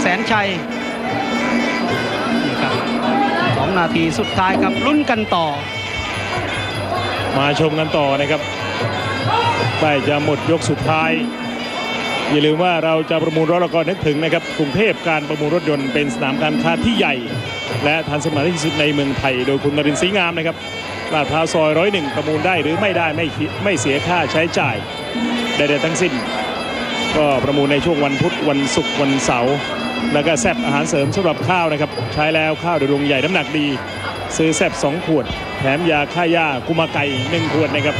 แสนชัยนี่ครับสองนาทีสุดท้ายครับลุ้นกันต่อ มาชมกันต่อนะครับใกล้จะหมดยกสุดท้าย อย่าลืมว่าเราจะประมูลรถล้วก็นึกถึงนะครับกรุงเทพการประมูลรถยนต์เป็นสนามการค้าที่ใหญ่ และทันสมัยที่สุดในเมืองไทย โดยคุณนรินทร์ศรีงามนะครับลาดพร้าวซอยร้อยหนึ่งประมูลได้หรือไม่ได้ไม่ไม่เสียค่าใช้จ่ายใดๆทั้งสิ้น ก็ประมูลในช่วงวันพุธวันศุกร์วันเสาร์ แล้วก็แซบอาหารเสริมสำหรับข้าวนะครับ ใช้แล้วข้าวโดยรวงใหญ่น้ำหนักดี ซื้อแซบ2 ขวด แถมยาฆ่าหญ้ากุมาไก่1ขวดนะครับ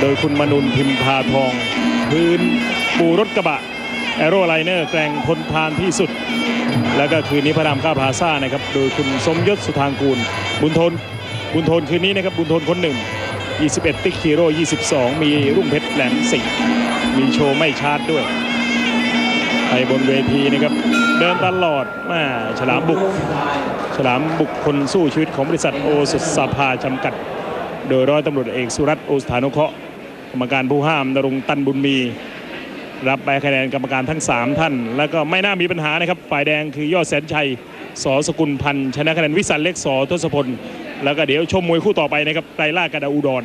โดยคุณมนุนพิมพาทอง พื้นปูรถกระบะแอโรไลเนอร์แกร่งทนทานที่สุด แล้วก็คืนนี้พระรามเก้าพาซ่านะครับ โดยคุณสมยศสุธางกูล บุญทน บุญทนคืนนี้นะครับ บุญทนคนหนึ่ง 21 ติ๊กฮีโร่22 มีรุ่งเพชรแหลมสิงมีโชว์ไม่ชาร์จด้วย ไปบนเวทีนะครับ เดินตลอดมาฉลามบุก ฉลามบุกคนสู้ชีวิตของบริษัทโอสุสภาจำกัด โดยร้อยตำรวจเอกสุรัตน์โอสถานุเคราะห์กรรมการผู้ห้ามนรงตันบุญมี รับใบคะแนนกรรมการทั้ง 3 ท่าน แล้วก็ไม่น่ามีปัญหานะครับ ฝ่ายแดงคือยอดแสนชัยสอสกุลพันธ์ชนะคะแนนวิสันเล็กสอทศพล แล้วก็เดี๋ยวชมมวยคู่ต่อไปนะครับไตรล่ากระดาอุดร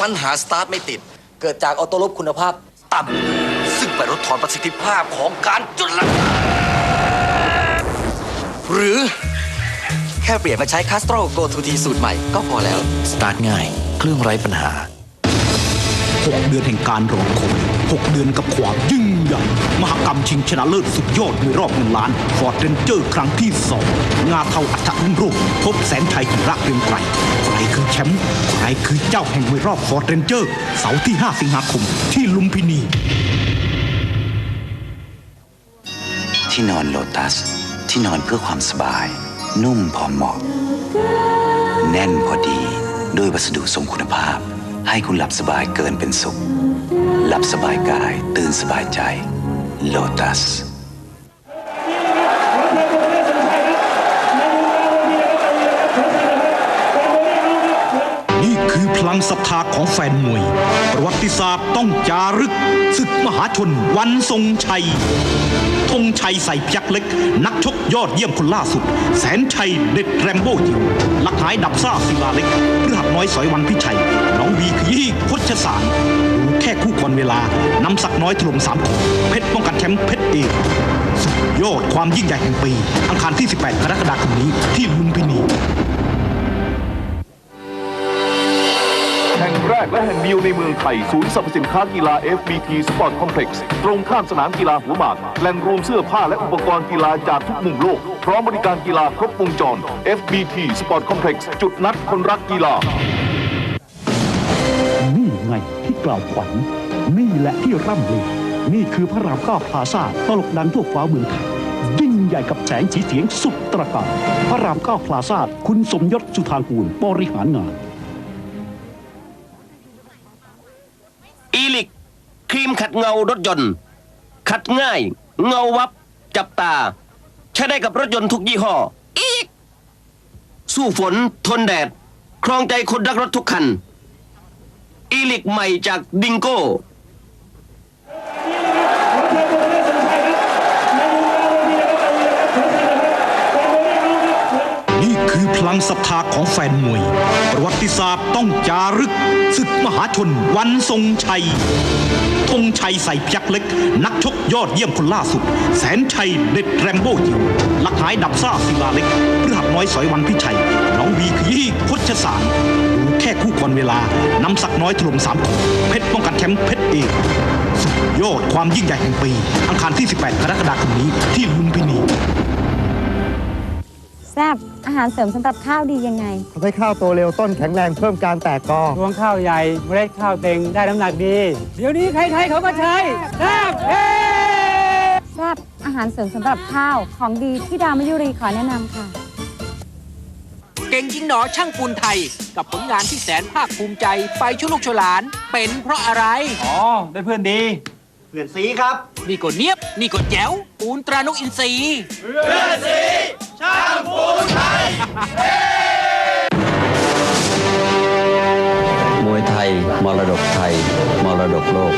ปัญหาสตาร์ทไม่ติด เกิดจากออโต้ลบคุณภาพต่ำซึ่งไปลดทอนประสิทธิภาพของการจุดระหรือแค่เปลี่ยนมาใช้ Castro Go 2T สูตรใหม่ก็พอแล้ว สตาร์ทง่าย เครื่องไร้ปัญหา 6 เดือนแห่งการรอคอย 6 เดือนกับความยิ่งใหญ่มหกรรมชิงชนะเลิศสุดยอดในรอบเงินล้านฟอร์ดเรนเจอร์ครั้งที่ 2 งาเทาอัฐรุ่งรจน์พบแสนชัยกิระเรียงไกรใครคือแชมป์ใครคือเจ้าแห่งมวยรอบฟอร์ดเรนเจอร์ เสาร์ที่ 5 สิงหาคมที่ลุมพินี ที่นอนโลตัส ที่นอนเพื่อความสบาย นุ่มพอเหมาะ แน่นพอดี ด้วยวัสดุทรงคุณภาพ ให้คุณหลับสบายเกินเป็นสุข หลับสบายกาย ตื่นสบายใจ โลตัส ลังศรัทธาของแฟนมวย ประวัติศาสตร์ต้องจารึกศึกมหาชนวันทรงชัยธงชัยใส่พยักเล็ก นักชกยอดเยี่ยมคนล่าสุด แสนชัยเด็ดแรมโบ้ยิงลักหายดับซ่าศิลาเล็กพฤหัสน้อยสอยวันพิชัย น้องวีขยี้พชสารดูแค่คู่ก่อนเวลานำสักน้อยถล่มสามคนเพชรป้องกันแชมป์เพชรเอกสุดยอดความยิ่งใหญ่แห่งปี อังคารที่ 18 กรกฎาคมนี้ที่ลุมพินี แรกและแห่งเดียวในเมืองไทย ศูนย์สรรพสินค้ากีฬา FBT Sport Complex ตรงข้ามสนามกีฬาหัวหมาก แหล่งรวมเสื้อผ้าและอุปกรณ์กีฬาจากทุกมุมโลก พร้อมบริการกีฬาครบวงจร FBT Sport Complex จุดนัดคนรักกีฬา นี่ไงที่กล่าวขวัญ นี่แหละที่ร่ำลือ นี่คือพระรามเก้าพลาซ่าตลกดังทั่วฟ้าเมืองไทยยิ่งใหญ่กับแสงสีเสียงสุดตระการพระรามเก้าพลาซ่าคุณสมยศสุธางกูลบริหารงาน อีลิก ครีมขัดเงารถยนต์ ขัดง่าย เงาวับ จับตา ใช้ได้กับรถยนต์ทุกยี่ห้อ อีก สู้ฝนทนแดด ครองใจคนรักรถทุกคัน อีลิกใหม่จากดิงโก้ ลังศรัทธาของแฟนมวย ประวัติศาสตร์ต้องจารึกศึกมหาชนวันทรงชัยธงชัยใส่พยักเล็ก นักชกยอดเยี่ยมคนล่าสุด แสนชัยเด็ดแรมโบ้ยิงลักหายดับซ่าศิลาเล็กพฤหัสน้อยสอยวันพิชัย น้องวีขยี้พชสารดูแค่คู่ก่อนเวลานำสักน้อยถล่มสามคนเพชรป้องกันแชมป์เพชรเอกสุดยอดความยิ่งใหญ่แห่งปี อังคารที่ 18 กรกฎาคมนี้ที่ลุมพินี แซบอาหารเสริมสำหรับข้าวดียังไงทำให้ข้าวโตเร็วต้นแข็งแรงเพิ่มการแตกกอรวงข้าวใหญ่เมล็ดข้าวเต็งได้น้ำหนักดี เดี๋ยวนี้ใครๆเขาก็ใช้แซ่บเฮ้แซบอาหารเสริมสำหรับข้าวของดีที่ดาวมยุรีขอแนะนำค่ะ เก่งจริงหนอช่างปูนไทย กับผลงานที่แสนภาคภูมิใจไปชั่วลูกชั่วหลาน เป็นเพราะอะไร อ๋อได้เพื่อนดี เปลี่ยนสีครับ นี่ก็เนียบ นี่ก็แจ๋วปูนตรานกอินทรี มวยไทย มรดกไทย มรดกโลก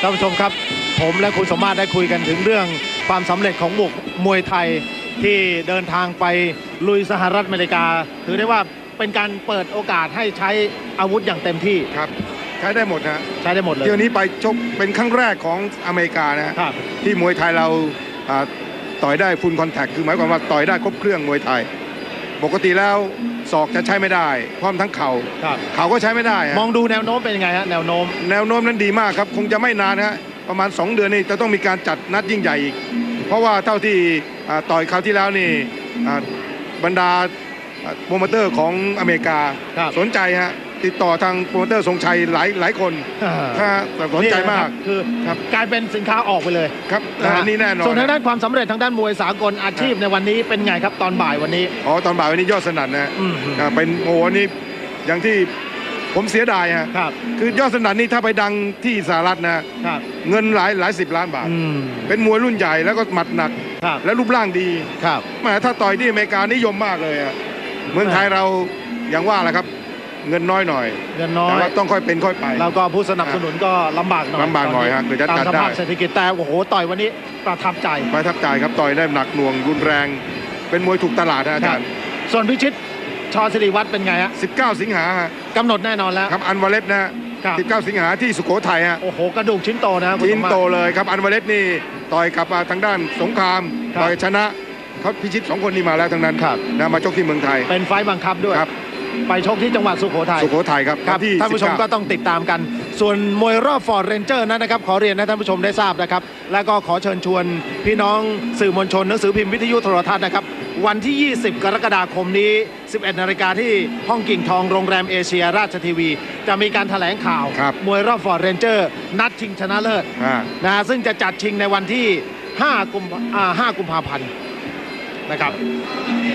ท่านผู้ชมครับ ผมและคุณสมมาตรได้คุยกันถึงเรื่องความสำเร็จของบุกมวยไทยที่เดินทางไปลุยสหรัฐอเมริกา ถือได้ว่าเป็นการเปิดโอกาสให้ใช้อาวุธอย่างเต็มที่ครับ ใช้ได้หมดนะใช้ได้หมดเลย เที่ยวนี้ไปชกเป็นครั้งแรกของอเมริกานะฮะที่มวยไทยเราอ่าต่อยได้ฟุลคอนแทคคือหมายความว่าต่อยได้ครบเครื่องมวยไทย ปกติแล้วศอกจะใช้ไม่ได้พร้อมทั้งเข่าเข่าก็ใช้ไม่ได้ฮะมองดูแนวโน้มเป็นยังไงฮะแนวโน้ม แนวโน้มนั้นดีมากครับ คงจะไม่นานนะฮะประมาณ 2 เดือนนี่จะต้องมีการจัดนัดยิ่งใหญ่อีก เพราะว่าเท่าที่อ่าต่อยคราวที่แล้วนี่อ่าบรรดาอ่าโปรโมเตอร์ของอเมริกาสนใจฮะ ติดต่อทางโปรโมเตอร์ทรงชัยหลายหลายคนฮะแต่สนใจมากนี่แหละครับคือกลายเป็นสินค้าออกไปเลยครับะฮะอันนี้แน่นอนส่วนทางด้านความสำเร็จทางด้านมวยสากลอาชีพในวันนี้เป็นไงครับตอนบ่ายวันนี้อ๋อตอนบ่ายวันนี้ยอดสนั่นนะอ่าเป็นโอ้โหนี่อย่างที่ผมเสียดายฮะคือยอดสนั่นนี่ถ้าไปดังที่สหรัฐนะเงินหลายหลายสิบล้านบาท เป็นมวยรุ่นใหญ่แล้วก็หมัดหนัก และรูปร่างดีแหมถ้าต่อยที่อเมริกานิยมมากเลยอะเมืองไทยเราอย่างว่าแหละครับ เงินน้อยหน่อยเงินน้อยแต่ว่าต้องค่อยเป็นค่อยไป แล้วก็ผู้สนับสนุนก็ลำบากหน่อยลำบากหน่อยฮะตคือจะตามจัดสภาพได้เศรษฐกิจแต่โอ้โหต่อยวันนี้ประทับใจประทับใจครับต่อยได้หนักหน่วงรุนแรง เป็นมวยถูกตลาดนะอาจารย์ส่วนพิชิตชอสิริวัตรเป็นไงฮะ 19 สิงหาฮะกำหนดแน่นอนแล้วครับอันวาเลสนะฮะ19 สิงหาที่สุโขทัยฮะโอ้โหกระดูกชิ้นโตนะคุณชิ้นสมมาตรโตเลยครับอันวาเลสนี่ต่อยกับอ่าทางด้านสงครามครับต่อยชนะเขาพิชิตสองคนนี้มาแล้วทั้งนั้นนะมาชกที่เมืองไทย เป็นไฟล์บังคับด้วยครับ ไปชกที่จังหวัดสุโขทัยสุโขทัยครับครับที่ท่านผู้ชม19ก็ต้องติดตามกัน ส่วนมวยรอบฟอร์ดเรนเจอร์นั้นนะครับ ขอเรียนให้ท่านผู้ชมได้ทราบนะครับ แล้วก็ขอเชิญชวนพี่น้องสื่อมวลชนหนังสือพิมพ์วิทยุโทรทัศน์นะครับ วันที่ 20 กรกฎาคมนี้ 11 นาฬิกาที่ห้องกิ่งทองโรงแรมเอเชียราชทีวี จะมีการแถลงข่าวมวยรอบฟอร์ดเรนเจอร์นัดชิงชนะเลิศอ่านะฮะซึ่งจะจัดชิงในวันที่ 5 กุมอ่า5กุมภาพันธ์ นะครับ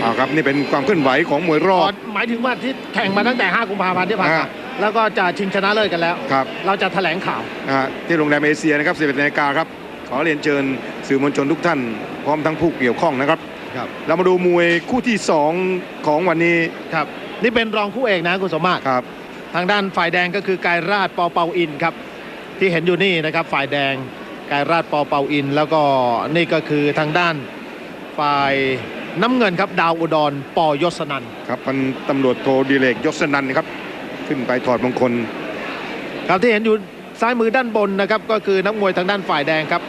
เอาครับนี่เป็นความเคลื่อนไหวของมวยรอบหมายถึงว่าที่แข่งมาตั้งแต่ 5 กุมภาพันธ์ที่ผ่านมาอ่าแล้วก็จะชิงชนะเลิศกันแล้วครับเราจะแถลงข่าวนะฮะที่โรงแรมเอเชียนะครับ11นาฬิกาครับขอเรียนเชิญสื่อมวลชนทุกท่าน พร้อมทั้งผู้เกี่ยวข้องนะครับครับ เรามาดูมวยคู่ที่ 2 ของวันนี้ครับนี่เป็นรองคู่เอกนะคุณสมมาตรครับ ทางด้านฝ่ายแดงก็คือกายราชปอเปาอินครับที่เห็นอยู่นี่นะครับฝ่ายแดงกายราชปอเปาอิน แล้วก็นี่ก็คือทางด้าน ฝ่ายน้ำเงินครับดาวอุดรปอยศนันท์ครับพันตำรวจโทดิเลกยศนันท์ครับขึ้นไปถอดมงคล ครับที่เห็นอยู่ซ้ายมือด้านบนนะครับก็คือนักมวยทางด้านฝ่ายแดงครับ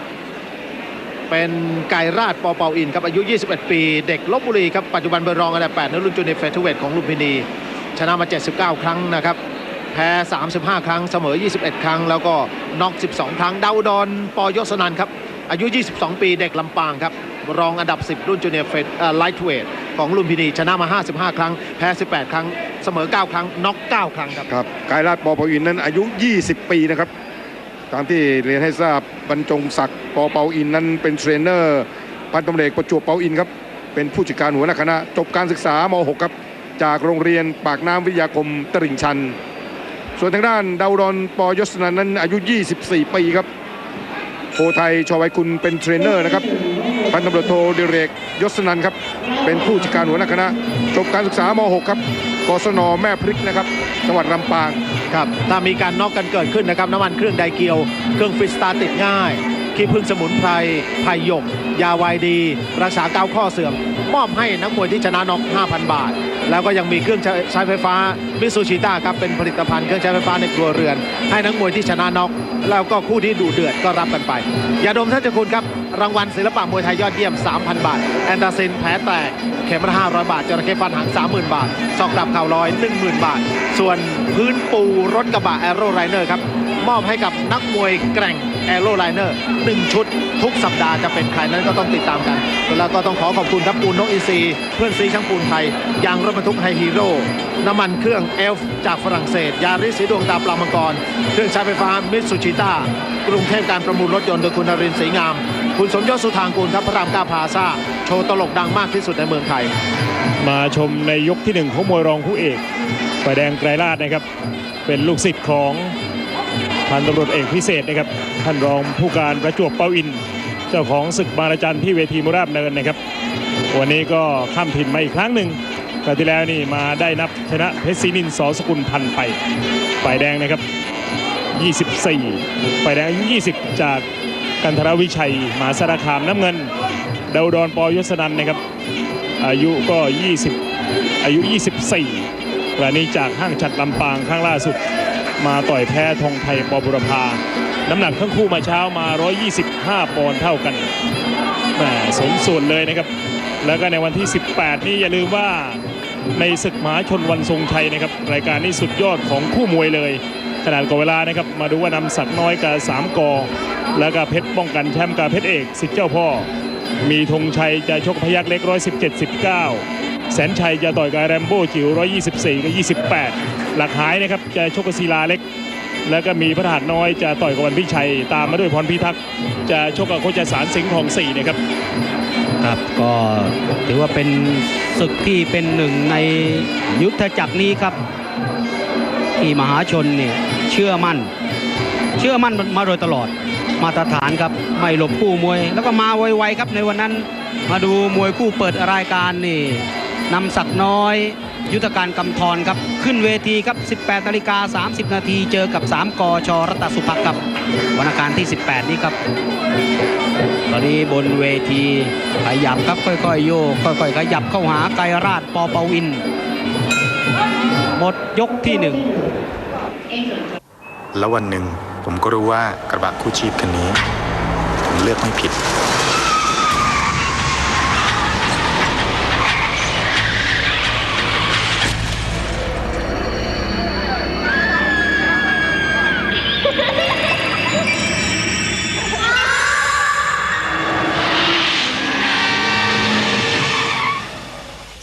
เป็นไก่ราชปอเปาอินครับอายุ 21 ปี เด็กลบบุรีครับปัจจุบันเป็นรองอันดับ8ในรุ่นจูเนียร์เฟเธอร์เวทของลุมพินี ชนะมา 79 ครั้งนะครับแพ้ 35 ครั้งเสมอ 21 ครั้ง แล้วก็น็อก 12 ครั้งดาวดอนปอยศนันท์ครับอายุ 22 ปีเด็กลำปางครับ รองอันดับ 10 รุ่นจูเนียร์เฟเอ่อไลท์เวทของลุมพินีชนะมา 55 ครั้ง แพ้ 18 ครั้ง เสมอ 9 ครั้ง น็อก9ครั้งครับครับกายราชปอปาอินนั้นอายุ 20 ปีนะครับ ตามที่เรียนให้ทราบบรรจงศักดิ์ปอเปาอินนั้นเป็นเทรนเนอร์พันตำรวจเอกประจวบเปาอินครับเป็นผู้จัดการหัวหน้าคณะ จบการศึกษาม .6 ครับจากโรงเรียนปากน้ำวิทยาคมตลิ่งชัน ส่วนทางด้านดาวดอนปอยศนันนั้นอายุ 24 ปีครับโพไทยชอไวยคุณเป็นเทรนเนอร์นะครับ พันตำรวจโทดิเรกยศนันครับ เป็นผู้จัดการหัวหน้าคณะจบการศึกษาม .6 ครับกศนแม่พริกนะครับจังหวัดลำปางครับถ้ามีการน็อกกันเกิดขึ้นนะครับน้ำมันเครื่องไดเกียว เครื่องฟิสตาติดง่ายขี้พึ่งสมุนไพรไผ่หยก ยาไวายดี รักษาเกาข้อเสื่อม มอบให้นักมวยที่ชนะน็อก 5,000 บาท แล้วก็ยังมีเครื่องใช้ใช้ไฟฟ้ามิซูชิต้าครับเป็นผลิตภัณฑ์เครื่องใช้ไฟฟ้าในครัวเรือน ให้นักมวยที่ชนะน็อก แล้วก็คู่ที่ดูเดือดก็รับกันไปยาดมท่านเจ้าคุณครับ รางวัลศิลปะมวยไทยยอดเยี่ยม 3,000 บาท แอนตาซินแผลแตก เข็มละ500 บาทจระเข้ฟันหาง 30,000 บาทซอกดับเข่าลอย 10,000 บาท ส่วนพื้นปูรถกระบะแอโรไ i เนอร์ครับ มอบให้กับนักมวยแกร่งแอโรไ i เนอร์หนึ่งชุด ทุกสัปดาห์จะเป็นใครนั้นก็ต้องติดตามกันแล้วก็ต้องขอขอบคุณครับปูนนกอินทรีเพื่อนซีช่างปูนไทย ยางรถบรรทุกไฮฮีโร่น้ำมันเครื่องเอลฟ์จากฝรั่งเศส ยาริสสีดวงตาปลามังกร เครื่องใช้ไฟฟ้ามิตซูชิต้ากรุงเทพการประมูลรถยนต์โดยคุณนรินทร์ศรีงาม คุณสมยศสุธางกูลครับพระรามก้าพาซาโชว์ตลกดังมากที่สุดในเมืองไทย มาชมในยกที่หนึ่งของมวยรองคู่เอกฝ่ายแดงไกรลาดนะครับ เป็นลูกศิษย์ของพันตำรวจเอกพิเศษนะครับท่านรองผู้การประจวบเป้าอิน เจ้าของศึกบารจันที่เวทีมุราบเนินนะครับ วันนี้ก็ข้ามถิ่นมาอีกครั้งหนึ่งคราวที่แล้วนี่มาได้นับชนะเพชรศรีนินสอสกุลพันไปฝ่ายแดงนะครับ 24ฝ่ายแดงอายุ 20 จาก กันทรวิชัยมหาสารคามน้ำเงินดาวดอนปอยศนันนะครับ อายุก็ 20 อายุ 24รายนี้จากห้างฉัดลำปางข้างล่าสุด มาต่อยแพ้ทองไทยปอบุรพา น้ำหนักทั้งคู่มาเช้ามา 125 ปอนด์เท่ากันแหมสมส่วนเลยนะครับ แล้วก็ในวันที่ 18 นี่อย่าลืมว่าในศึกหมาชนวันทรงชัยนะครับ รายการนี้สุดยอดของคู่มวยเลย ขนาดก่อนเวลานะครับ มาดูว่านำสักน้อยกับสามกอ แล้วก็เพชรป้องกันแชมป์กับเพชรเอกสิทธิ์เจ้าพ่อ มีธงชัยจะชกพยักเล็ก117 19แสนชัยจะต่อยกับแรมโบ้จิ๋ว124กับ28หลักหายนะครับจะชกกับศิลาเล็ก แล้วก็มีพระหัตน้อยจะต่อยกับวันพิชัย ตามมาด้วยพรพิทักษ์จะชกกับโคชสารสิงห์ทองสี่นะครับครับก็ถือว่าเป็นศึกที่เป็นหนึ่งในยุทธจักรนี้ครับที่มหาชนเนี่ย เชื่อมั่น เชื่อมั่นมาโดยตลอดมาตรฐานครับไม่หลบคู่มวย แล้วก็มาไวๆครับในวันนั้น มาดูมวยคู่เปิดรายการนี่นำศักน้อย ยุทธการกำธรครับขึ้นเวทีครับ 18นาฬิกา30 นาทีเจอกับ 3กชรัตสุภักับ วันอังคารที่ 18 นี้ครับ ตอนนี้บนเวทีขยับครับค่อยๆ โยกค่อยๆ ขยับเข้าหาไกรราชปอเปวิน หมดยกที่หนึ่ง แล้ววันหนึ่งผมก็รู้ว่ากระบะคู่ชีพคันนี้ ผมเลือกไม่ผิด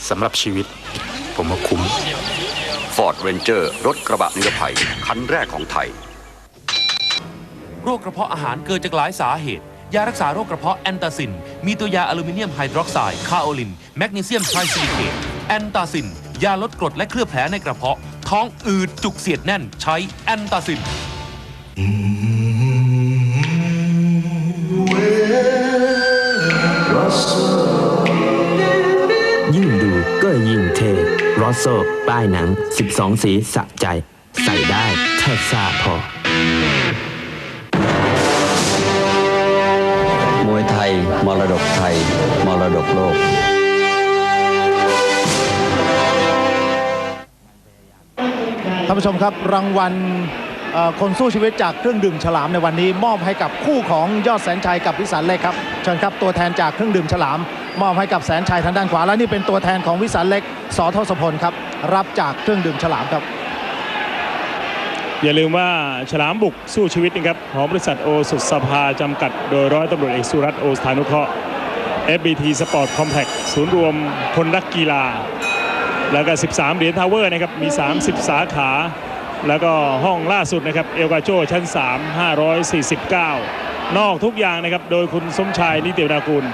สำหรับชีวิต ผมว่าคุ้ม Ford Ranger รถกระบะนิรภัย คันแรกของไทย โรคกระเพาะอาหารเกิดจากหลายสาเหตุ ยารักษาโรคกระเพาะแอนตาซิน มีตัวยาอลูมิเนียมไฮดรอกไซด์คาโอลิน แมกนีเซียมไทรซิลิเคตแอนตาซิน ยาลดกรดและเคลือบแผลในกระเพาะ ท้องอืดจุกเสียดแน่นใช้แอนตาซินยิ่งดูก็ยิ่งเท่ รอสโซ ป้ายหนัง 12 สีสะใจ ใส่ได้แค่ซาพอ มวยไทย มรดกไทย มรดกโลก ท่านผู้ชมครับรางวัลเอ่อคนสู้ชีวิตจากเครื่องดื่มฉลามในวันนี้ มอบให้กับคู่ของยอดแสนชัยกับวิสารเล็กครับเชิญครับตัวแทนจากเครื่องดื่มฉลาม มอบให้กับแสนชัยทางด้านขวา และนี่เป็นตัวแทนของวิสารเล็กสอทศพลครับ รับจากเครื่องดื่มฉลามครับ อย่าลืมว่าฉลามบุกสู้ชีวิตนะครับของบริษัทโอสุสภาจำกัด โดยร้อยตำรวจเอกสุรัตน์โอสถานุเคราะห์ FBT Sport Complex ศูนย์รวมคนรักกีฬา แล้วก็ 13 เหรียญทาวเวอร์นะครับ มี 30 สาขา แล้วก็ห้องล่าสุดนะครับ เอลกาโจชั้น 3 549 นอกทุกอย่างนะครับ โดยคุณสมชายนิติวนากุล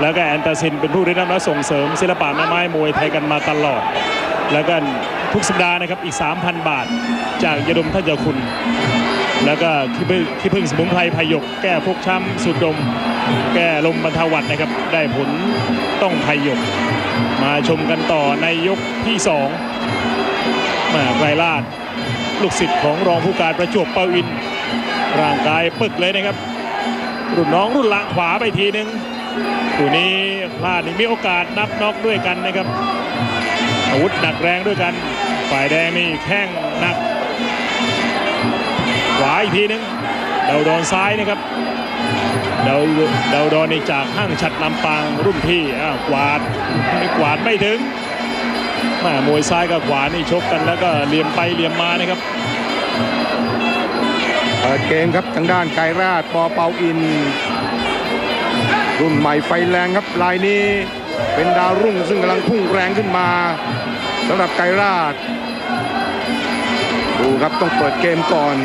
แล้วก็แอนตาซินเป็นผู้ริเริ่มและส่งเสริมศิลปะแม่ไม้มวยไทยกันมาตลอด แล้วก็ทุกสัปดาห์นะครับอีก 3,000 บาท จากยาดมท่านเจ้าคุณ แล้วก็ที่พึ่งที่พึ่งสมุนไพรพยก แก้พกช้ำสูดดม แก้ลมบรรเทาหวัดนะครับ ได้ผลต้องพยก มาชมกันต่อในยกที่2มาไกรลาดลูกศิษย์ของรองผู้การประจวบเปาอิน ร่างกายปึกเลยนะครับ รุ่นน้องรุ่นหลังขวาไปทีนึง คู่นี้พลาดนี่มีโอกาสนับน็อกด้วยกันนะครับ อาวุธหนักแรงด้วยกัน ฝ่ายแดงนี่แข้งหนัก ขวาอีกทีนึงเดาดอนซ้ายนะครับเดาเดาดอนนี่จากห้างฉัดลำปางรุ่นพี่อ้าวกวาดไม่กวาดไม่ถึงม่มวยซ้ายกับขวานี่ชกกันแล้วก็เหลี่ยมไปเหลี่ยมมานะครับเปิดเกมครับทางด้านไกรราชปอเปาอิน รุ่นใหม่ไฟแรงครับลายนี้เป็นดาวรุ่งซึ่งกำลังพุ่งแรงขึ้นมาสำหรับไกรราช ดูครับต้องเปิดเกมก่อน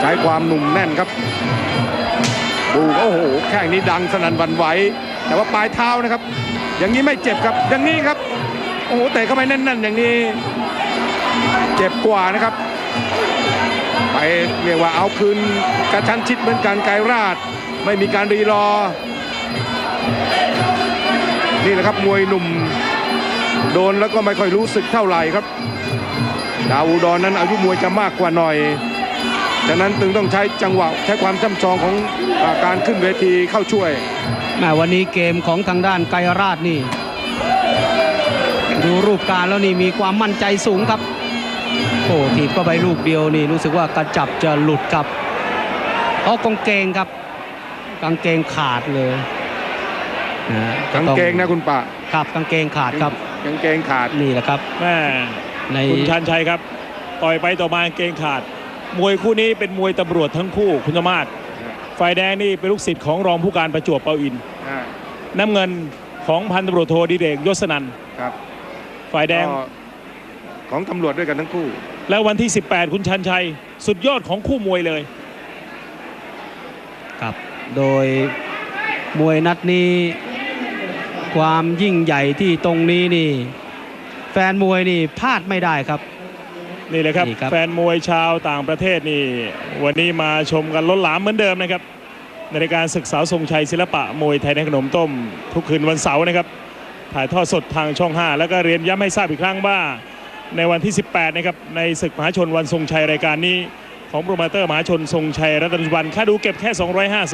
ใช้ความหนุ่มแน่นครับ ดูโอ้โหแข้งนี้ดังสนั่นวันไหว แต่ว่าปลายเท้านะครับ อย่างนี้ไม่เจ็บครับอย่างนี้ครับ โอ้โหเตะเข้าไปแน่นๆ อย่างนี้ เจ็บกว่านะครับ ไปเรียกว่าเอาคืนกระชั้นชิดเหมือนกันไกรราช ไม่มีการรีรอ นี่แหละครับมวยหนุ่ม โดนแล้วก็ไม่ค่อยรู้สึกเท่าไหร่ครับ ดาวอุดรนั้นอายุมวยจะมากกว่าหน่อยฉะนั้นตึงต้องใช้จังหวะใช้ความช่ำชองของอาการขึ้นเวทีเข้าช่วยแม่วันนี้เกมของทางด้านไกรราชนี่ ดูรูปการแล้วนี่มีความมั่นใจสูงครับโอ้ถีบเข้าไปลูกเดียวนี่รู้สึกว่ากระจับจะหลุดครับเพราะกางเกงครับกางเกงขาดเลย นะกางเกงนะคุณปะครับกางเกงขาดครับกางเกงขาดนี่แหละครับแม่ในคุณชันชัยครับ ต่อยไปต่อมาเกงขาด มวยคู่นี้เป็นมวยตำรวจทั้งคู่คุณสมาศฝ่ายแดงนี่เป็นลูกศิษย์ของรองผู้การประจวบเปาอินอ่าน้ำเงินของพันตำรวจโทดิเรกยศนันท์ครับฝ่ายแดงก็ของตำรวจด้วยกันทั้งคู่ แล้ววันที่ 18 คุณชันชัย สุดยอดของคู่มวยเลยครับ โดยมวยนัดนี้ ความยิ่งใหญ่ที่ตรงนี้นี่ แฟนมวยนี่พลาดไม่ได้ครับ นี่เลยครับ นี่ครับ แฟนมวยชาวต่างประเทศนี่ วันนี้มาชมกันล้นหลามเหมือนเดิมนะครับในรายการศึกษาทรงชัยศิลปะมวยไทยในขนมต้ม ทุกคืนวันเสาร์นะครับ ถ่ายทอดสดทางช่อง 5 แล้วก็เรียนย้ำให้ทราบอีกครั้งว่า ในวันที่ 18 นะครับ ในศึกมหาชนวันทรงชัยรายการนี้ ของโปรโมเตอร์มหาชนทรงชัยรัตนสุวรรณค่าดูเก็บแค่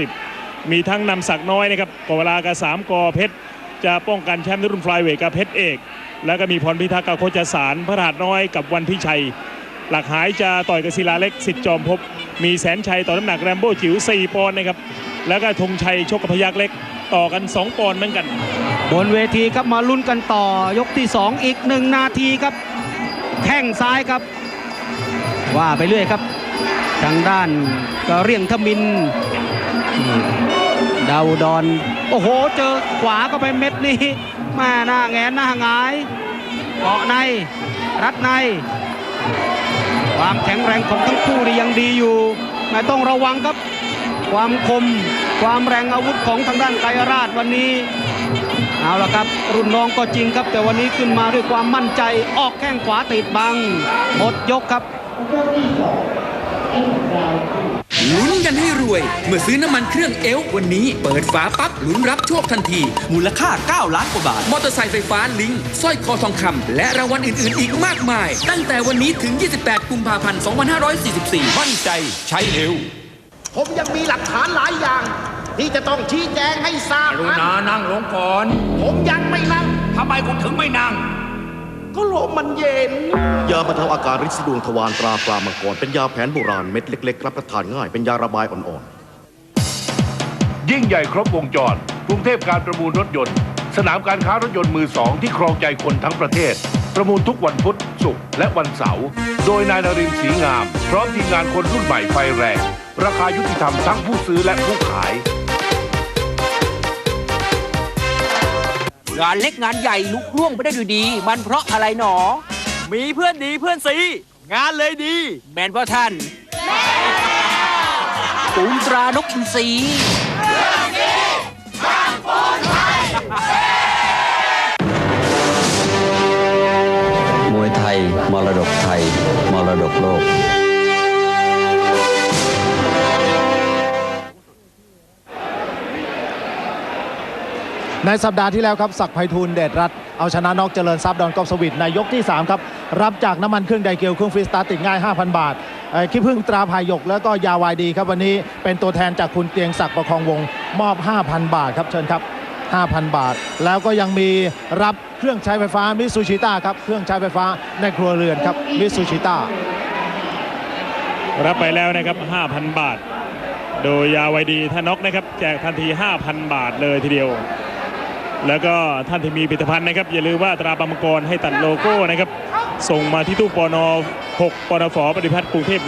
250 มีทั้งนำศักดิ์น้อยนะครับกอเวลากับสามกอเพชร จะป้องกันแชมป์ในรุ่นฟลายเวทกับเพชรเอก แล้วก็มีพรพิทักษ์กับโคจสารพระราชน้อยกับวันพิชัย หลักหายจะต่อยกับศิลาเล็กสิทธิ์จอมภพมีแสนชัยต่อน้ำหนักแรมโบ้จิ๋ว4ปอนด์นะครับแล้วก็ธงชัยชกกับพยักเล็กต่อกัน 2 ปอนด์เหมือนกัน บนเวทีครับมาลุ้นกันต่อยกที่ 2 อีกหนึ่งนาทีครับ แข้งซ้ายครับ ว่าไปเรื่อยครับ ทางด้านกเรียงทมิน ดาวดอน โอ้โห เจอขวาเข้าไปเม็ดนี้แมาหน้าแงนหน้าหงายเกาะใน รัดใน ความแข็งแรงของทั้งคู่นี่ยังดีอยู่แต่ต้องระวังครับ ความคม ความแรงอาวุธของทางด้านไกรราชวันนี้ เอาละครับ รุ่นน้องก็จริงครับ แต่วันนี้ขึ้นมาด้วยความมั่นใจ ออกแข้งขวาติดบังหมดยกครับ ลุ้นกันให้รวย เมื่อซื้อน้ำมันเครื่องเอลฟ์วันนี้ เปิดฝาปั๊บลุ้นรับโชคทันที มูลค่า 9 ล้านกว่าบาท มอเตอร์ไซค์ไฟฟ้าลิงก์สร้อยคอทองคำและรางวัลอื่น ๆ อีกมากมาย ตั้งแต่วันนี้ถึง 28 กุมภาพันธ์ 2544 มั่นใจใช้เอลผมยังมีหลักฐานหลายอย่าง ที่จะต้องชี้แจงให้ทราบกรุณานั่งลงก่อน ผมยังไม่นั่งทำไมคุณถึงไม่นั่ง ก็ลมมันเย็น ยาบรรเทาอาการริดสะดวงทวารตราปลามังกรเป็นยาแผนโบราณเม็ดเล็กๆรับประทานง่าย เป็นยาระบายอ่อนยิ่งใหญ่ครบวงจร กรุงเทพการประมูลรถยนต์ สนามการค้ารถยนต์มือสองที่ครองใจคนทั้งประเทศ ประมูลทุกวันพุธศุกร์และวันเสาร์ โดยนายนรินทร์ศรีงาม พร้อมทีมงานคนรุ่นใหม่ไฟแรง ราคายุติธรรมทั้งผู้ซื้อและผู้ขาย งานเล็กงานใหญ่ลุล่วงไปได้ด้วยดี มันเพราะอะไรหนอ มีเพื่อนดีเพื่อนสีงานเลยดี แมนเพราะท่านปูนตรานกอินทรีมวยไทย มรดกไทย มรดกโลก ในสัปดาห์ที่แล้วครับศักดิ์ไพฑูรย์เดชรัตน์เอาชนะนอกเจริญทรัพย์ดอนกอบสวิตในยกที่ 3 ครับ รับจากน้ำมันเครื่องไดเกียวเครื่องฟรีสตาร์ติดง่าย 5,000 บาทเอ่อขี้พึ่งตราพายกแล้วก็ยาวายดีครับวันนี้เป็นตัวแทนจากคุณเตียงศักดิ์ประคองวงมอบ 5,000 บาทครับเชิญครับ 5,000 บาท แล้วก็ยังมีรับเครื่องใช้ไฟฟ้ามิซูชิต้าครับเครื่องใช้ไฟฟ้าในครัวเรือนครับมิซูชิต้ารับไปแล้วนะครับ 5,000 บาท โดยยาไวดีถ้าน็อกนะครับแจกทันที 5,000 บาทเลยทีเดียว แล้วก็ท่านที่มีผลิตภัณฑ์นะครับ อย่าลืมว่าตราบางมังกรให้ตัดโลโก้นะครับ ส่งมาที่ตู้ปอนอ6ปอนฟปฏิพัฒน์กรุงเทพ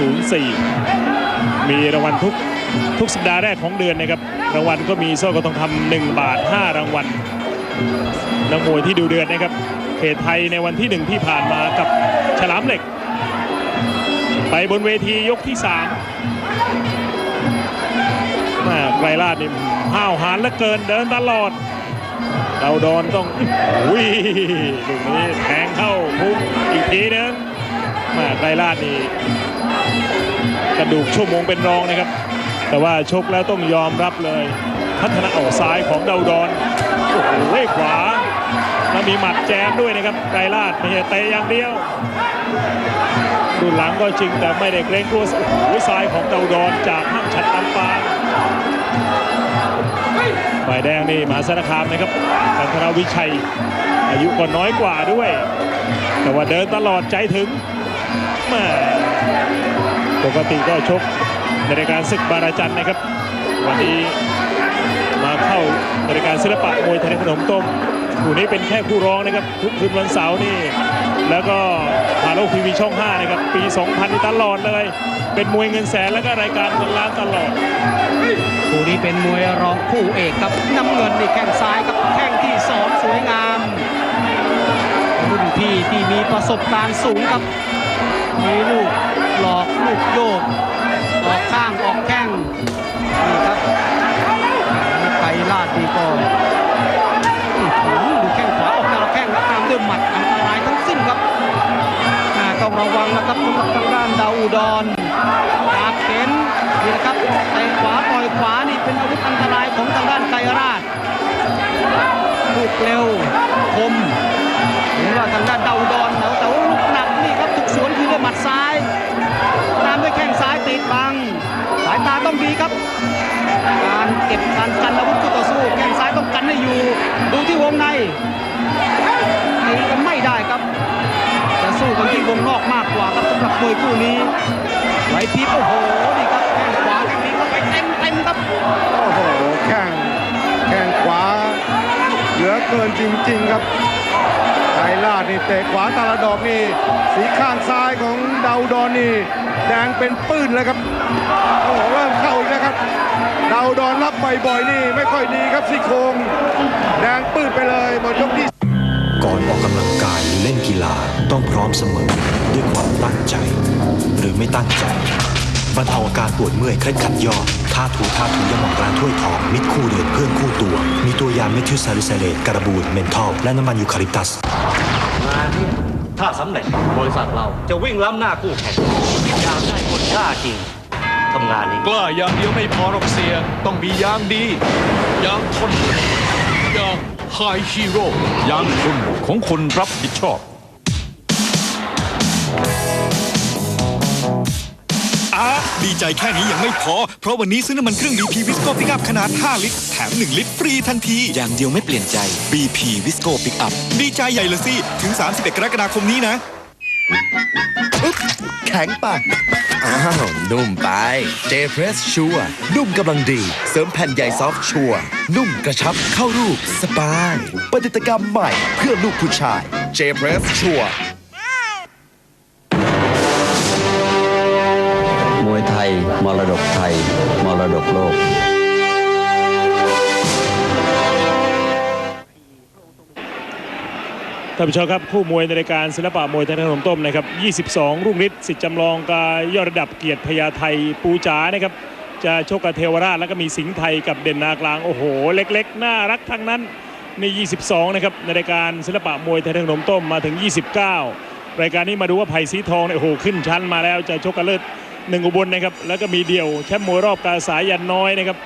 10404 มีรางวัลทุกทุกสัปดาห์แรกของเดือนนะครับ รางวัลก็มีโซ่กระทองคำ1บาท 5 รางวัลนักมวยที่ดูเดือนนะครับเขตไทยในวันที่1ที่ผ่านมากับฉลามเหล็ก ไปบนเวทียกที่3แม่ไกรลาดนี่ ห้าวหาญเหลือเกินเดินตลอดเราโดนต้องอุ้ยลูกนี้แทงเข้าพุงอีกทีนึงม่ไกรลาดนี่กระดูกชั่วโมงเป็นรองนะครับ แต่ว่าชกแล้วต้องยอมรับเลย พัฒนาออกซ้ายของดาวดอนโอ้โอ้โหขวาแล้วมีหมัดแจมด้วยนะครับไกรลาดไม่ใช่เตะอย่างเดียวดูหลังก็จริงแต่ไม่ได้เกรงกลัวโอ้โหซ้ายของเดาดอนจากห้างฉัดลำปาง ฝ่ายแดงนี่มหาสารคามนะครับกันธราวิชัย อายุก็น้อยกว่าด้วย แต่ว่าเดินตลอดใจถึงม่ปกติก็ชกในรายการศึกบาราจันนะครับ วันนี้มาเข้าในรายการศิลปะมวยไทยขนมต้มคู่นี้เป็นแค่คู่ร้องนะครับทุกคืนวันเสาร์นี่ แล้วก็พาโลกทีวีช่อง 5 นะครับ ปี 2000 ตลอดเลย เป็นมวยเงินแสนแล้วก็รายการเงินล้านตลอด คู่นี้เป็นมวยรองคู่เอกครับน้ำเงินนี่แข้งซ้ายครับแข้งที่สองสวยงามรุ่นพี่ที่มีประสบการณ์สูงครับ มีลูกหลอกลูกโยกออกข้างออกแข้งนี่ครับไกรลาดดีก็อื้อ ระวังนะครับสำหรับทางด้านดาวอุดรดาบเข็นนี่นะครับเตะขวาต่อยขวานี่เป็นอาวุธอันตรายของทางด้านไกรราชลูกเร็วคมเห็นว่าทางด้านดาวดอนแต่ว่าลูกหนักนี่ครับถูกสวนคือด้วยหมัดซ้ายตามด้วยแข้งซ้ายติดบังสายตาต้องดีครับ การเก็บการกันอาวุธคู่ต่อสู้แข้งซ้ายต้องกันให้อยู่ ดูที่วงในำหรับมวยคู่นี้ไหวพริบโอ้โหนี่ครับแข้งขวาแข้งนี้เข้าไปเต็มเต็มครับโอ้โหแข้งแข้งขวาเหลือเกินจริง ๆ ครับไทลาดนี่เตะขวาตาละดอกนี่สีข้างซ้ายของดาวดอนนี่แดงเป็นปื้นเลยครับโอ้โหเริ่มเข้าอีกแล้วครับดาวดอนรับบ่อยๆนี่ไม่ค่อยดีครับซี่โครงแดงปื้นไปเลยหมดยกที่ อนออกกำลังกายหรือเล่นกีฬาต้องพร้อมเสมอด้วยความตั้งใจ หรือไม่ตั้งใจบรรเทาอาการปวดเมื่อยเคล็ดขัดยอดท่าถูท่าถูยาหมองร้านถ้วยทอง มิตรคู่เดือนเพื่อนคู่ตัว มีตัวยาเมทิลซาลิไซเลตการบูนเมนทอล และน้ำมันยูคาลิปตัส งานเนี่ยถ้าสำเร็จบริษัทเราจะวิ่งล้ำหน้าคู่แข่งอยากได้คนกล้าจริงทำงานนี้กล้าอย่างเดียวไม่พอหรอกเสีย ต้องมียางดียางทนยาง ไฮฮีโร่ยางทนของคนรับผิดชอบอะดีใจแค่นี้ยังไม่พอ เพราะวันนี้ซื้อน้ำมันเครื่อง BP วิสโก้ปิกอัพขนาด 5 ลิตร แถม 1 ลิตรฟรีทันที อย่างเดียวไม่เปลี่ยนใจ BP วิสโก้ปิกอัพดีใจใหญ่เลยสิ ถึง 31 กรกฎาคมนี้นะ แข็งปะอ้าว นุ่มไป J Press ชัวนุ่มกำลังดี เสริมแผ่นใยซอฟชัวนุ่มกระชับเข้ารูป สบาย ปฏิกรรมใหม่เพื่อลูกผู้ชาย J Press ชัวมวยไทย มรดกไทย มรดกโลก ท่านผู้ชมครับคู่มวยในรายการศิลปะมวยไทยขนมต้มนะครับ 22 รุ่งฤทธิ์สิทธิ์จำลองกายอดระดับเกียรติพญาไทปูจ๋านะครับจะชกกับเทวราชแล้วก็มีสิงห์ไทยกับเด่นนากลางโอ้โห เล็กๆ น่ารักทั้งนั้นใน 22 นะครับในรายการศิลปะมวยไทยขนมต้มมาถึง 29 รายการนี้มาดูว่าไผ่สีทองเนี่ยโอ้โหขึ้นชั้นมาแล้วจะชกกันเลิศหนึ่งอุบลนะครับแล้วก็มีเดี่ยวแชมป์มวยรอบกาสายันน้อยนะครับ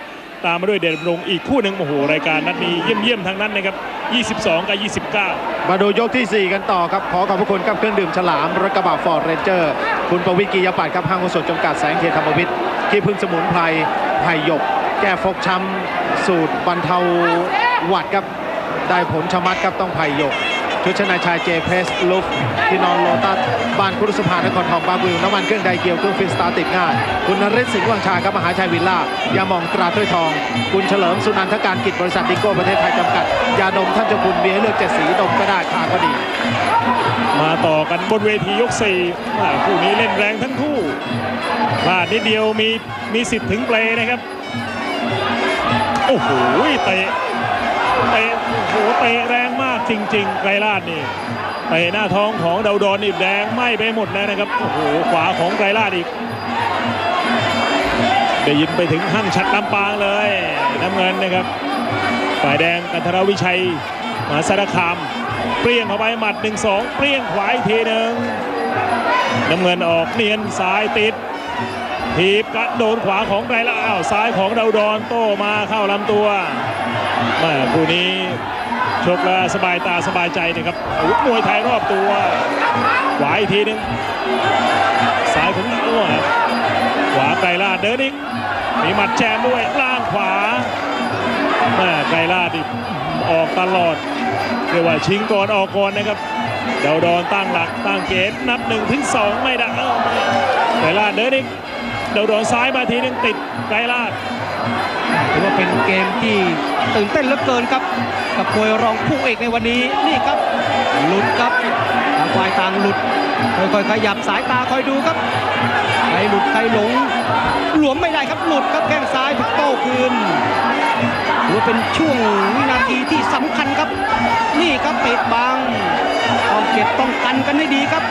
ตามมาด้วยเดชดำรงอีกคู่หนึ่งโอ้โหรายการนัดนี้เยี่ยมๆทั้งนั้นนะครับ 22 กับ 29 มาดูยกที่ 4 กันต่อครับ ขอขอบพระคุณกับเครื่องดื่มฉลามรถกระบะฟอร์ดเรนเจอร์ คุณประวิตรกียปัตครับห้างหุ้นส่วนจำกัดแสงเทียนธรรมวิทย์ที่พึ่งสมุนไพรไผ่หยก แก้ฟกช้ำสูตรบรรเทาหวัดครับได้ผลชะมัดครับต้องไผ่หยก ชุดชนะชายเจเพสลุฟที่นอนโลตัสบ้านคุรุสภานครทองบางวิวน้ำมันเครื่องไดเกียวเครื่องฟิสตาร์ติดง่าย คุณนริศสิงห์วังชาครับมหาชัยวิลล่ายาหมองตราถ้วยทอง คุณเฉลิมสุนันทการกิจบริษัทดิโก้ประเทศไทยจำกัด ยาดมท่านเจ้าคุณเบียร์เลือกเจ็ดสีดมก็ได้ทาก็ดี มาต่อกันบนเวทียก4อ่คู่นี้เล่นแรงทั้งคู่พลาดนิดเดียวมีมีสิทธิ์ถึงเปลนะครับโอ้โหเตะเตะโอ้โหเตะแรงมาก จริง ๆ ไกรลาดนี่เตะหน้าท้องของเดาดอนนี่แดงไหม้ไปหมดแล้วนะครับ โอ้โห ขวาของไกรลาดอีก ได้ยินไปถึงห้างชัดลำปางเลย น้ำเงินนะครับ ฝ่ายแดงกันทรวิชัยมหาสารคาม เปรี้ยงเข้าไปหมัด 1-2 เปรี้ยงขวาอีกทีหนึ่งน้ำเงินออกเนียนซ้ายติดถีบกระโดนขวาของไกรละอ้าวซ้ายของเดาดอนโต้มาเข้าลำตัวแม่คู่นี้ ชกแล้วสบายตาสบายใจนะครับอาวุธมวยไทยรอบตัวขวาอีกทีนึงซ้ายของอ้วขวาไกลลาดเดินอีกมีหมัดแจมด้วยล่างขวาแม่ไกลลาดอีกออกตลอดเรียกว่าชิงก่อนออกก่อนนะครับเดาดอนตั้งหลักตั้งเกตนับหนึ่งถึงสองไม่ได้ไกลลาดเดินอีกเดาดอนซ้ายมาทีนึงติดไกลลาด ถือว่าเป็นเกมที่ตื่นเต้นเหลือเกินครับ กับมวยรองคู่เอกในวันนี้นี่ครับหลุดครับต่างฝ่ายต่างหลุดค่อยๆขยับสายตาคอยดูครับใครหลุดใครหลงหลวมไม่ได้ครับหลุดครับแข้งซ้ายถูกโต้คืนถือว่าเป็นช่วงวินาทีที่สำคัญครับ นี่ครับเตะบังต้องเก็บต้องกันกันให้ดีครับ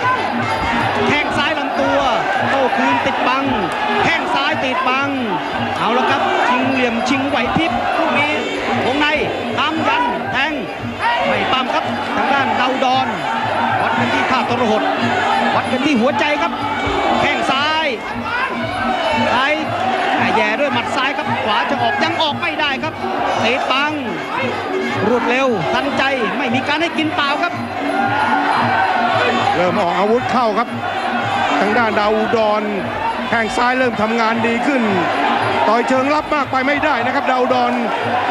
แข้งซ้ายลำตัว โต้คืนติดบังแข้ง ติดบัง เอาละครับ ชิงเหลี่ยมชิงไหวพริบลูกนี้วงในทำยันแทงไม่ปั๊มครับทางด้านเดาดอนวัดกันที่ท่าตรหดวัดกันที่หัวใจครับแข้งซ้ายซ้ายแย่ด้วยหมัดซ้ายครับขวาจะออกยังออกไม่ได้ครับติดบังรวดเร็วทันใจไม่มีการให้กินเปล่าครับ เริ่มออกอาวุธเข้าครับ ทางด้านดาวดอุดร แข้งซ้ายเริ่มทำงานดีขึ้น ต่อยเชิงรับมากไปไม่ได้นะครับ ดาวอุดร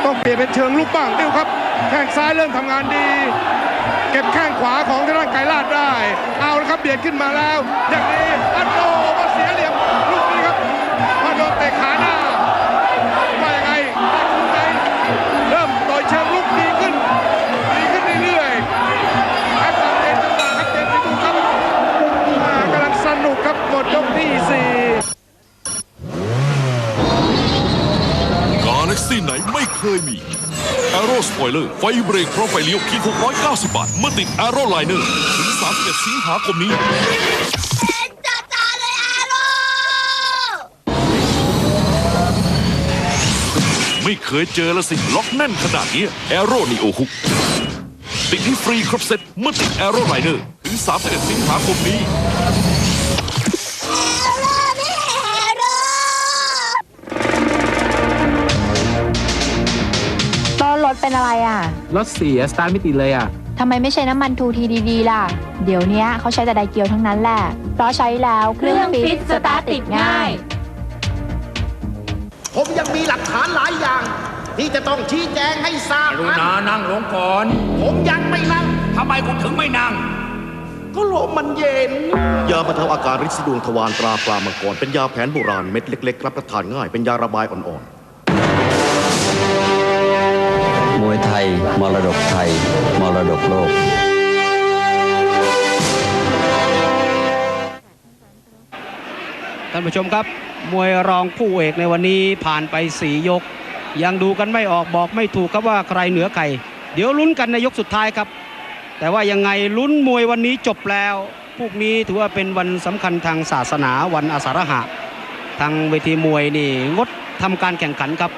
ต้องเปลี่ยนเป็นเชิงลูกบ้างติ้วครับ แข้งซ้ายเริ่มทำงานดี เก็บแข้งขวาของทางด้านไกรลาดได้ เอาละครับเบียดขึ้นมาแล้ว อย่างนี้อัดโด อ r o สปอยเลอร์ไฟเบรกพร้อมไฟเลี้ยวเพียง690 บาท เมื่อติด a อ r o l i n e r ถึง31สิงหาคมนี้ไม่เคยเจอละสิ ล็อกแน่นขนาดนี้ a อ r o นีโอฮุกติดให้ฟรีครบเซ็ตเมื่อติด a อ r o l i n e r ถึง31สิงหาคมนี้ อนรถเป็นอะไรอะ รถเสียสตาร์ทไม่ติดเลยอะ ทำไมไม่ใช้น้ำมันทูทีดีๆล่ะ เดี๋ยวเนี้ยเขาใช้แต่ไดเกียวทั้งนั้นแหละ เพราะใช้แล้วเครื่องฟิตสตาร์ทติดง่าย ผมยังมีหลักฐานหลายอย่าง ที่จะต้องชี้แจงให้ทราบกรุณานั่งลงก่อน ผมยังไม่นั่งทำไมคุณถึงไม่นั่ง ก็ลมมันเย็น ยาบรรเทาอาการริดสีดวงทวารตราปลามังกรเป็นยาแผนโบราณเม็ดเล็กๆรับประทานง่าย เป็นยาระบายอ่อนม วยไทย มรดกไทย มรดกโลก ท่านผู้ชมครับ มวยรองคู่เอกในวันนี้ผ่านไปสียก ยังดูกันไม่ออกบอกไม่ถูกครับว่าใครเหนือใคร เดี๋ยวลุ้นกันในยกสุดท้ายครับ แต่ว่ายังไงลุ้นมวยวันนี้จบแล้วพวกนี้ถือว่าเป็นวันสำคัญทางศาสนาวันอาสาฬหะ ทางเวทีมวยนี่งดทำการแข่งขันครับ